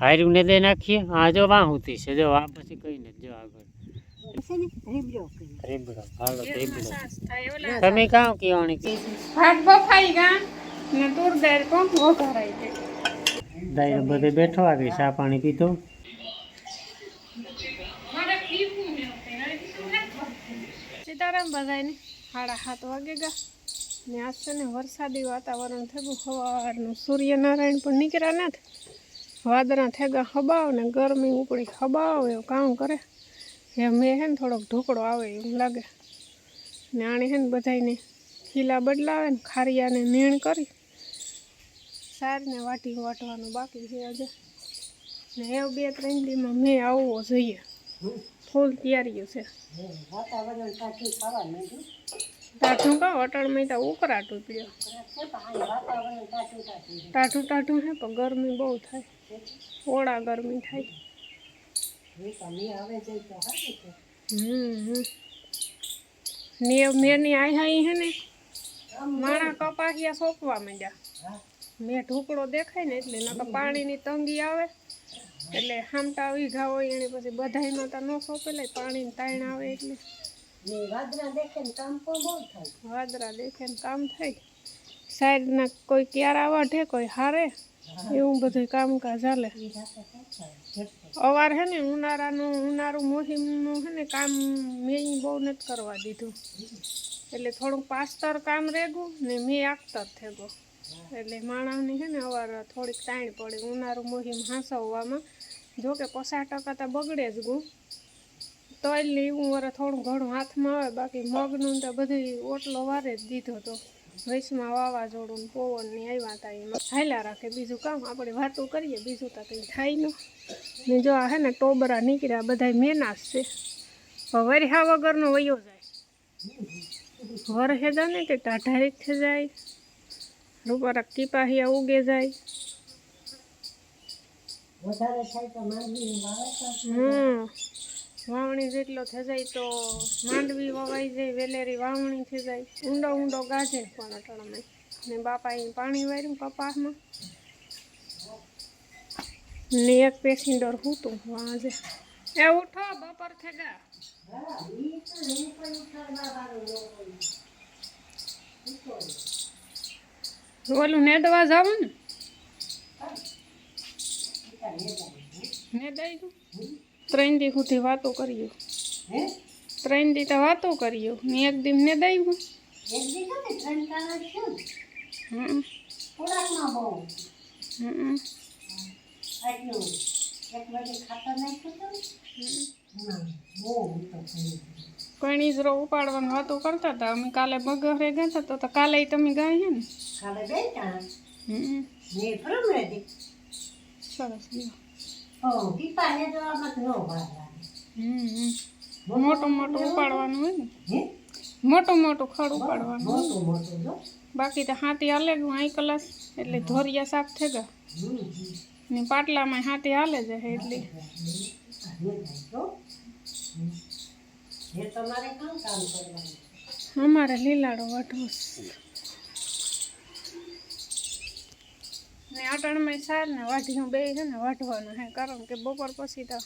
હાર્યું ને દે નાખીએ. આ જો વાહુતી છે. જો આ પછી કઈ નથી જો આગળ. રીબડો હાલો રીબડો તમે કાં કહેવાની ભાત બફાઈ ગયા ને દૂર દાળ પણ વઘારાઈ ગઈ દાઈ બધે બેઠો આગળ ચા પાણી પીધો. સીતારામ બધાને સાડા સાત વાગે ગયા ને આજ છે ને વરસાદી વાતાવરણ થયું. સવારનું સૂર્યનારાયણ પણ નીકળ્યા નથી. વાદળા થેગા હબાવ ને ગરમી ઉપડી હબાવ એવું કામ કરે. એ મેં હે ને થોડોક ઢોકળો આવે એવું લાગે. ને આણે હે ને બધાને ખીલા બદલાવે ને ખારિયાને નીણ કરી. સારને વાટી વાટવાનું બાકી છે આજે. ને એવું બે ત્રણ દીમાં મેં આવવો જોઈએ. ફૂલ તૈયારીઓ છે. તાઠું વાતાવરણ કાઠું ખાવા માંડ્યું. ટાઢું કા? અટણમાં તો ઉકરાટું પીડ્યો. ટાઢું ટાઢું હે, પણ ગરમી બહુ થાય. ઓળા ગરમી થાય. મેની આઈ હાઈ હે ને મારા કપાસિયા સોંપવા માંડ્યા. મેં ઢોકળો દેખાય ને એટલે નકર પાણીની તંગી આવે. એટલે હામટા વીઘા હોય એને પછી બધાય તો ન સોંપેલા પાણીની તાણ આવે એટલે. વાદરા દેખે ને કામ પણ થાય. વાદરા દેખે ને કામ થાય સાઈડના કોઈ ક્યારા વાઢે, કોઈ હારે? એવું બધું કામકાજ હાલે. અવાર હે ને ઉનાળાનું, ઉનાળું મોહિમનું હે ને કામ મેં બહુ નથી કરવા દીધું. એટલે થોડુંક પાસ્તર કામ રેગું ને મેં આગતર થેગો. એટલે માણસની હે ને અવાર થોડીક તાણ પડે. ઉનાળું મોહિમ હાંસવવામાં. જો કે ટકા તો બગડે જ ગું. તોય એવું વરે થોડું ઘણું હાથમાં આવે, બાકી મગનું તો બધી ઓટલો વારે જ દીધો તો. વૈશમાં વાવાઝોડું ને પવન ને આવ્યા હતા એમાં. હાલ્યા રાખે બીજું કામ. આપણે વાતો કરીએ બીજું તો કંઈ થાય ન. ને જો આ હે ને ટોબરા નીકળ્યા બધા મેનાસ છે. વરિહા વગરનો વયો જાય. વરહે જાય ને કે ટાઢારીક થઈ જાય. રૂપારા કીપાહિયા ઉગે જાય. તો હમ. વાવણી જેટલો થઈ જાય તો માંડવી વવાઈ જાય, વેલેરી વાવણી થઈ જાય. ઊંડો ઊંડો ગાજે. પણ અટાણામાં ને બાપા એ પાણી વાર્યું કપાસમાં. ને એક પેસેન્જર હતું વાંજે. એ ઉઠો, બપોર થઈ ગયા. ઓલું નેદવા જાવું ને? ને દઈ જાય. ત્રણ દી સુધી વાતો કર્યો હે? ત્રણ દી તો વાતો કરીએ. ને એક દી ને? થઈ ગયો. કણીઝરો ઉપાડવાની વાતો કરતા હતા. અમે કાલે બગરે ગયા હતા તો કાલે તમે ગયા છે ને? કાલે સરસ. ઓ પીપા તો આમાં તો નો હમ હમ. મોટું મોટું ઉપાડવાનું હોય ને. મોટું મોટું ખડ ઉપાડવાનું. મોટું મોટું જો. બાકી તો હાથી હાલે હું આઈ કલાસ. એટલે ધોરિયા સાફ થઈ ગયા. ને પાટલામાં હાથી હાલે જાય એટલે. અમારે લીલાડો વાટવો છે. ને અટણમાં સાર ને વાઢીનું બે છે ને વાઢવાનું હે, કારણ કે બપોર પછી તો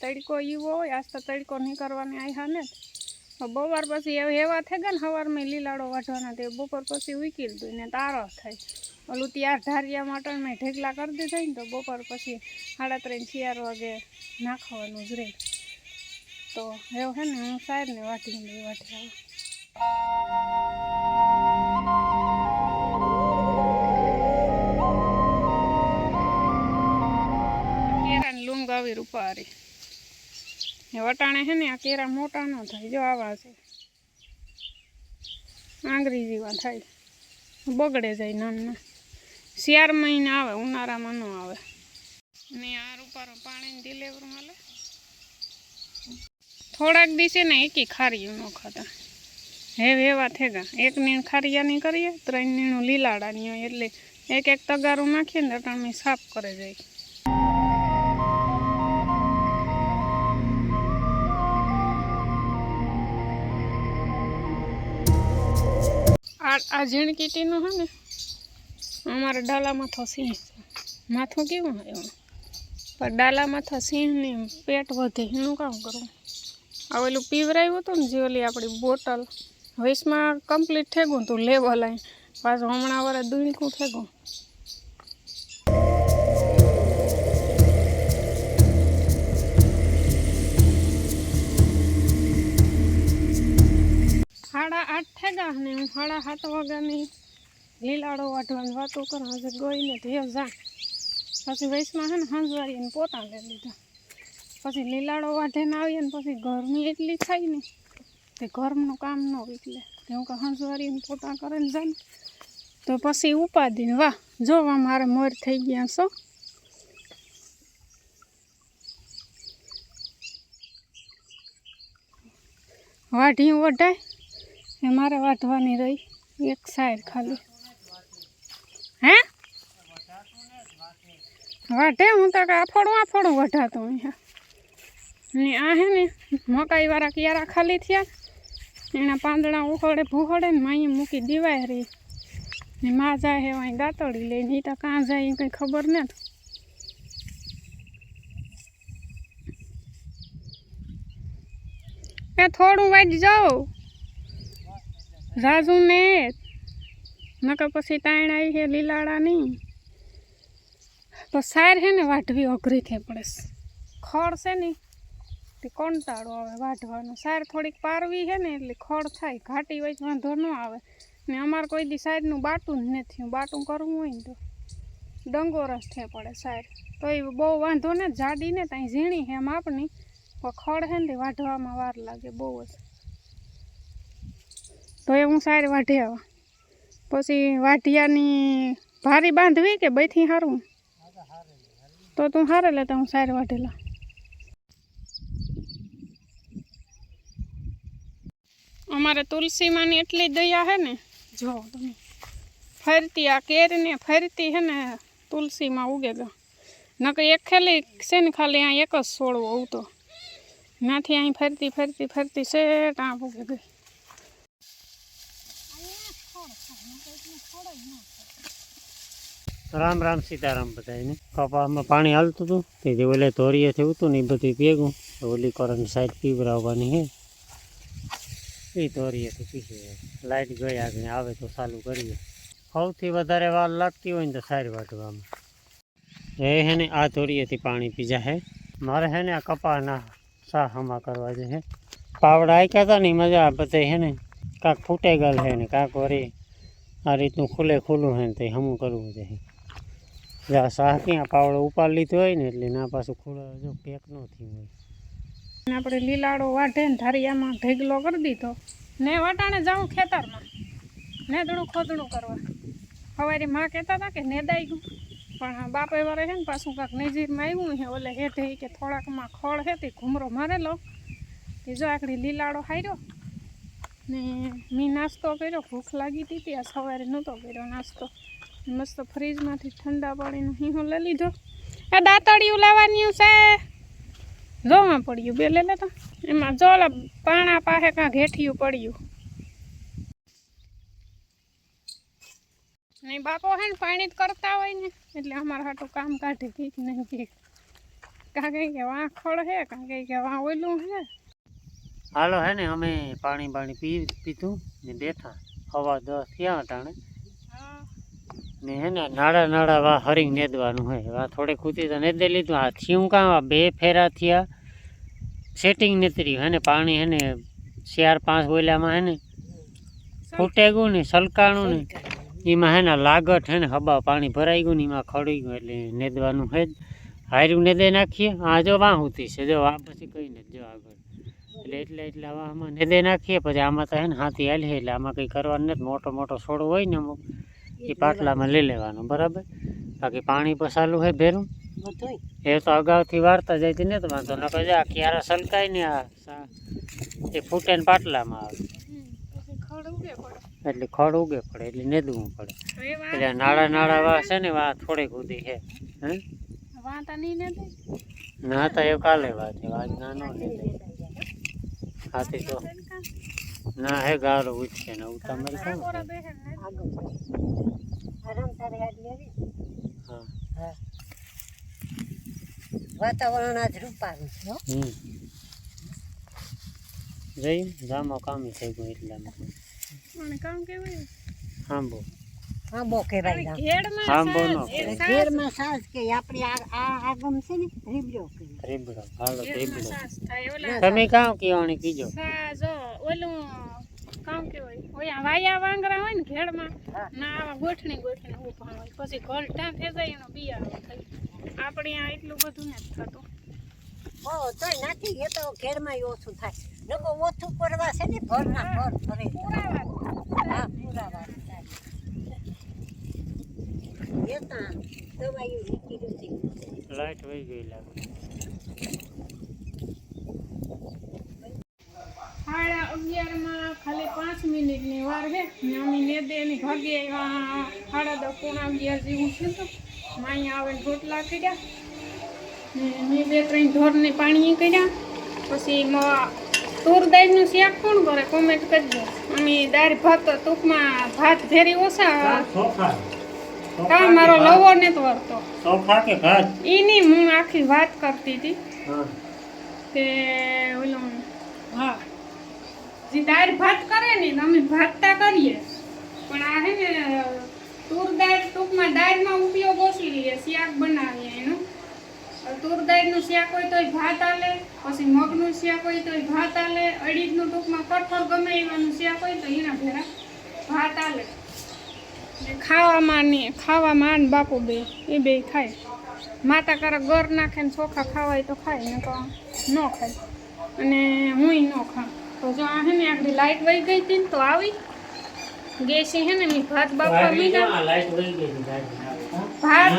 તડકો એવો હોય, આજ તો તડકો નહીં કરવાની આવ્યા ને બપોર પછી એવા થઈ ગયા ને, સવારમાં લીલાડો વાઢવાના તે બપોર પછી ઉકી દીધું ને તારો થાય. ઓલું ત્યાર ધારિયા મટણ મેં ઢેકલા કરી દીધા ને, તો બપોર પછી સાડા ત્રણ ચાર વાગે નાખવાનું જ રહે તો એવું છે ને, હું સાહેબને વાટીને વાટી આવું. આવી રૂપારી. એ વટાણે છે ને આ કેરા મોટા ન થાય, જો આવા છે. આંગરી જેવા થાય. બગડે જાય નાના શિયાળ મહિને આવે, ઉનાળામાં ન આવે. ને આ રૂપારો પાણીની ડિલેવર મળે થોડાક દિવસે ને એકી ખારીયું ન ખાતા. હેવ વેવા થેગા. એક નીણ ખારિયાની કરીએ, ત્રણ નીણું લીલાડાની હોય એટલે એક એક તગારું નાખીએ ને અટાણમાં સાફ કરે જાય. આ આ ઝીણકીટીનું હે ને, અમારા ડાલામાં તો સિંહ માથું કેવું એવું પણ ડાલામાં સિંહની પેટ વધે, એનું કામ કરવું. આ ઓલું પીવરાયું હતું ને જે ઓલી આપણી બોટલ વેસમાં કમ્પ્લીટ થઈ ગયું હતું, લેવલ આવીને પાછું હમણાં વરે દુઈકું થઈ ગયું. સાડા આઠ થઈ ગયા ને હું સાડા સાત વાગ્યાની લીલાડો વાઢવાની વાતો કરું હજુ ગઈને તો એ જા. પછી વૈશમાં છે ને હંજવારીને પોતા લઈ લીધા. પછી લીલાડો વાઢીને આવીએ ને પછી ગરમી એટલી થાય ને તે ઘરનું કામ ન એટલે હું કે હંજવારીને પોતા જાય ને તો પછી ઉપાદીને વાહ, જોવા મારે મોર થઈ ગયા છો. વાઢી વઢાય. એ મારે વાઢવાની રહી, એક સાઈડ ખાલી. હે? વાઢે? હું તો આફોડું આફોડું વઢાતું અહીંયા. ને આ હે ને મકાઈ વાળા કિયારા ખાલી થયા. એના પાંદડા ઉખડે ભૂખડે ને માઈ મૂકી દીવાય રહી. ને માં જાય હે અહીં દાંતળી લઈને એ તો કાં જાય એ કંઈ ખબર નથી. એ થોડું વાજી જાઓ રાજુ ને નકર પછી તાણ આવી છે લીલાડા નહીં તો સાર છે ને વાઢવી અઘરી થઈ પડે છે. ખડ છે ને તે કંટાળો આવે વાઢવાનો સાર થોડીક પારવી છે ને એટલે ખડ થાય ઘાટી વચ વાંધો ન આવે ને અમારે કોઈ દી સાઈડનું બાટું જ નથી બાટું કરવું હોય ને તો ડંગો રસ થઈ પડે સાર તો એ બહુ વાંધો ને જાડી ને ત્યાં ઝીણી છે માપની પણ ખડ છે ને તે વાઢવામાં વાર લાગે બહુ જ તો એ હું સાઈડ વાઢી આવા. પછી વાઢિયાની ભારી બાંધવી કે બેથી સારું તો તું હારે લેતા હું સાઈડ વાઢેલા અમારે તુલસીમાંની એટલી દયા હે ને? જો તમે ફરતી આ કેરીને ફરતી હે ને તુલસીમાં ઉગે ગયો નકર એક ખેલી છે ને ખાલી અહીં એક જ છોડવો ઉતો નાથી અહીં ફરતી ફરતી ફરતી શેઠ આ ઉગે ગઈ. રામ રામ સીતારામ બધાને કપામાં પાણી હાલતું હતું. તે જે ઓલે ધોરીએથી હતું ને એ બધું ભેગું. તો ઓલી કરંટ સાઈડ પીવરાવવાની હે. એ ધોરીએથી પીસીએ લાઇટ ગઈ આગળ આવે તો ચાલુ કરીએ. સૌથી વધારે વાર લાગતી હોય ને તો સારી વાટવામાં. એ હે ને, આ ધોરીએથી પાણી પીજા હે. મારે હે ને આ કપાના સા હમા કરવા છે હે. પાવડા આક્યા હતા ને મજા બધે હે ને. કાંક ફૂટે ગયેલ હે ને, કાંક વળી આ રીતનું ખુલ્લે ખુલ્લું હોય ને તે હમું કરવું જોઈએ જ્યાં શાહ ક્યાં? પાવડો ઉપાડ લીધો હોય ને એટલે ના પાછું ખુલ્લો જો પેક ન થયું હોય. આપણે લીલાડો વાઢે ને ધારિયામાં ઢેગલો કરી દીધો. ને વટાણે જાઉં ખેતરમાં. નેદડું ખોદડું કરવા. સવારે માં કહેતા હતા કે નેદાઈ ગયું. પણ બાપે વારે છે ને પાછું કાંક નજીરમાં આવ્યું છે, ઓલે હેઠે કે થોડાકમાં ખળ છે તે ઘૂમરો મારેલો. એ જો આકડી લીલાડો હાર્યો. ને મેં નાસ્તો કર્યો, ભૂખ લાગી હતી ત્યાં સવારે નહોતો કર્યો નાસ્તો. મસ્ત ફ્રીજમાંથી ઠંડા પાણીનો હીહો લઈ લીધો. એ દાંતળિયું લાવવાનું છે. જોવા પડ્યું બે, લે લેતા એમાં જો પાણા પાસે કાં ઘેઠિયું પડ્યું. નહીં બાપો હે ને પાણી જ કરતા હોય ને, એટલે અમારા હાટું કામ કાઢે કંઈક નહીં કંઈક કાં કંઈ કે વાં ખડ હે, કાં કંઈ કે વાં ઓયલું હે. હાલો, હે ને, અમે પાણી પાણી પી, પીધું ને બેઠા. હવા દસ થયા તાણે ને હે ને નાડા નાડા વા હરિંગ નેદવાનું હોય. વા થોડે ખૂતી તો નેદે લીધું. આ થયું કાં? બે ફેરા થયા. સેટિંગ નેતરી. હે ને, પાણી હે ને, ચાર પાંચ બોલ્યામાં હે ને ફૂટે ગયું ને, સલકાણું ને. એમાં હે ને લાગટ હે ને હબા પાણી ભરાઈ ગયું ને એમાં ખડી ગયું એટલે નેદવાનું હે જ. હાર્યું નેદે નાખીએ. આ જો વાહ હુતી છે. જો આ પછી કઈ ને જો આગળ. એટલે એટલે એટલે આમાં નેદે નાખીએ પછી આમાં તો હે ને હાથી હાલી એટલે આમાં કંઈ કરવાનું નથી. મોટો મોટો છોડો હોય ને અમુક એ પાટલામાં લઈ લેવાનો બરાબર? બાકી પાણી પસાલું હોય ભેરું. એ તો અગાઉથી વાર્તા જાય ને તો વાંધો નકર જા ક્યારે સલકાય ને આ એ ફૂટે ને પાટલામાં આવે. પછી ખડ ઉગે પડે એટલે ખડ ઉગે પડે. એટલે નેદવું પડે એટલે નાળા નાળા વા છે ને વા થોડીક ઉધી છે. હે? ને તો એ કાલે વાત છે આજ ના નો નેદે હાથી તો. ના હે ગારો ઉઠશે ને હું મરી કામ હા? હા. વાતાવરણ આજ રૂપારું છે હમ. જઈ જામો કામ થઈ ગયું એટલામાં. અને કામ કેવાય? સાંભો આંબો કહેવાય આંબો નો સાજ, માં સાસ કે આપણી આ આગમ છે ને રીબડો રીબડો હાલો રીબડો સાજ થાય. ઓલા તમે કામ કહેવાની કીજો. સાજો ઓલું કામ કેવાય ઓયા વાયા વાંગરા હોય ને ઘેડમાં હા. ના આવા ગોઠણી ગોઠણી ઊભા હોય. પછી ઘર ટા થઈ જાય એનો બિયારો થઈ આપણે આ એટલું બધું નથી થતું. હો તોય નાખી એ તો ઘેરમાં ઓછું થાય. નકો ઓછું કરવા છે ને ભરના ભર ભરે. પુરાવા. હા પુરાવા થાય એ તાં દવાઈઓ નીકળી હતી લાઈટ વહી ગઈ લાગે. સાડા અગિયારમાં ખાલી પાંચ મિનિટની વાર છે. ને અમે નેદે એની ભાગે આવ્યા. સાડા દસ પોણા અગિયાર જેવું છે તો આવે રોટલા કર્યા. ને મેં બે ત્રણ ઢોરને પાણી કર્યા. પછી મ- તૂર દાળનું શાક કોણ કરે કોમેન્ટ કરજો અમે દાળ ભાત ટૂંકમાં ભાત ફેરી ઓછા કા મારો લવો ને તો વર્તો સોફા કે ઘાટ ઈની હું આખી વાત કરતી હતી કે ઓલું હા જે દાળ ભાત કરે ને અમે ભાતતા કરીએ. પણ આ હે ને તૂર દાળ ટૂંકમાં દાળમાં ઉપયોગ ઓછી લઈએ શાક બનાવીએ એનું. તૂર દાળનું શાક હોય તોય ભાત આલે પછી મગનું શાક હોય તોય ભાત આલે અડીદનું ટૂંકમાં કઠોળ ગમે એવાનું શાક હોય તો એના ભેરા ભાત આલે. ખાવામાં ને ખાવામાં ને બાપુ બે એ બે ખાય. માતા કરે ગર નાખે ને ચોખા ખાવાય તો ખાય ને તો ન ખાય. અને હુંય ન ખાઉં. તો જો આ હે ને આગળ લાઈટ વહી ગઈ હતી ને તો આવી. ગેસ હે ને મેં ભાત બાફવા મી લાઈટ વહી ગઈ છે ગાડી ભાત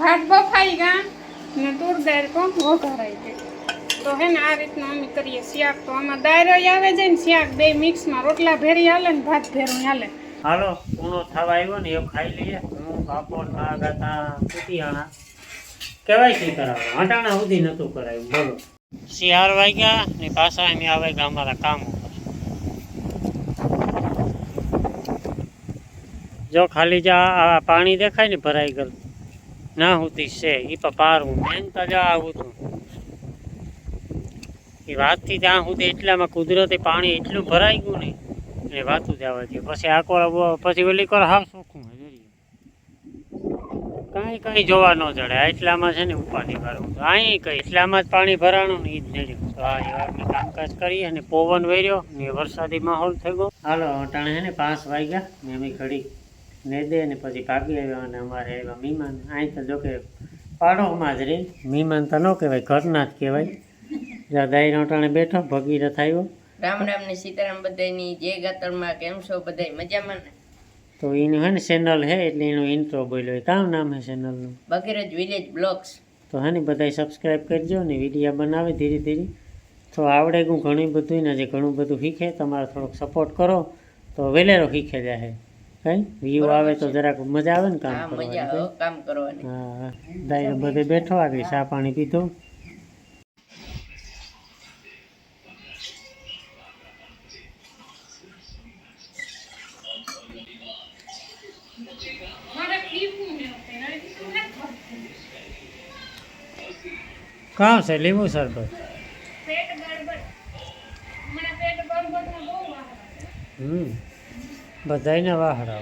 ભાત બફાઈ ગયા ને તુર દાળ પણ વઘારાઈ ગઈ. તો હે ને આ રીતનું અમે કરીએ શાક તો આમાં દાયરો આવે છે ને શાક બે મિક્સમાં રોટલા ભેરી હાલે ને ભાત ભેરું હાલે. હાલો પૂણો થવા આવ્યો ને એ ખાઈ લઈએ. હું બાપો માગાતા કુટિયાણા. કેવાય શી કરાવે હટાણા સુધી નતું કરાયું બોલો. શિયાર વાગ્યા ને પાછા એમ આવે ગયા અમારા કામ જો ખાલી જા પાણી દેખાય ને ભરાઈ ગયું. ના હોતી છે એ પણ પારવું મેન તો આવું તું એ વાતથી ત્યાં સુધી એટલામાં કુદરતી પાણી એટલું ભરાઈ ગયું ને એટલે વાતું જ આવે છે. પછી આ પછી ઓલી કોર હાવ સોખું કઈ કાંઈ જોવા ન જડે. એટલામાં છે ને ઉપાધિ કરવું અહીં કઈ, એટલામાં જ પાણી ભરાણું ને એ જ નડ્યું તો આ એવા કામકાજ કરી અને પવન વર્યો ને વરસાદી માહોલ થઈ ગયો. હાલો, અટાણે છે ને પાંચ વાગ્યા. ને અમે ઘડી ને દે ને પછી ભાગી આવ્યા અને અમારે એવા મહેમાન. અહીં તો જો કે પાડોમાં જ રે મહેમાન તો ન કહેવાય, ઘરના જ કહેવાય. દાઈ અટાણે બેઠો, ભગીરથ આવ્યો. રામ રામ ને સીતારામ બધાયની જય ગાતરમાં કેમ છો બધાય મજામાં ને? તો એનું હે ને ચેનલ હે એટલે એનો ઇન્ટ્રો બોલ્યો કામ નામ હે ચેનલનું ભગીરથ વિલેજ બ્લોગ્સ તો હે ને બધાય સબસ્ક્રાઈબ કરજો ને વિડીયા બનાવે ધીરે ધીરે. તો આવડે હું ઘણું બધું ને જે ઘણું બધું શીખે તમારે થોડોક સપોર્ટ કરો. તો વેલેરો શીખે જાય કઈ? વ્યૂ આવે તો જરાક મજા આવે ને કામ કરવાની કામ કરવાની. હા દાઈ બધે બેઠો આગળ ચા પાણી પીધું.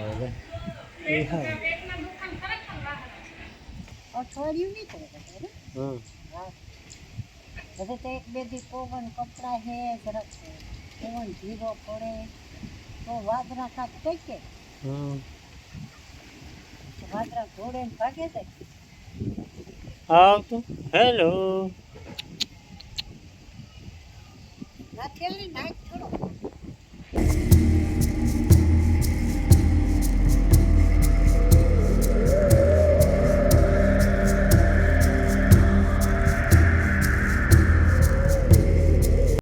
લાગે. અઠવાડિયું નહીં કરે બધે ને હમ હા બધે તો એક બે દી પવન કપડા હે જરાક પવન ધીરો પડે તો વાદરા કાપ થઈ કે હમ વાદરા ઘોડે ને ભાગે છે આવતું? હેલો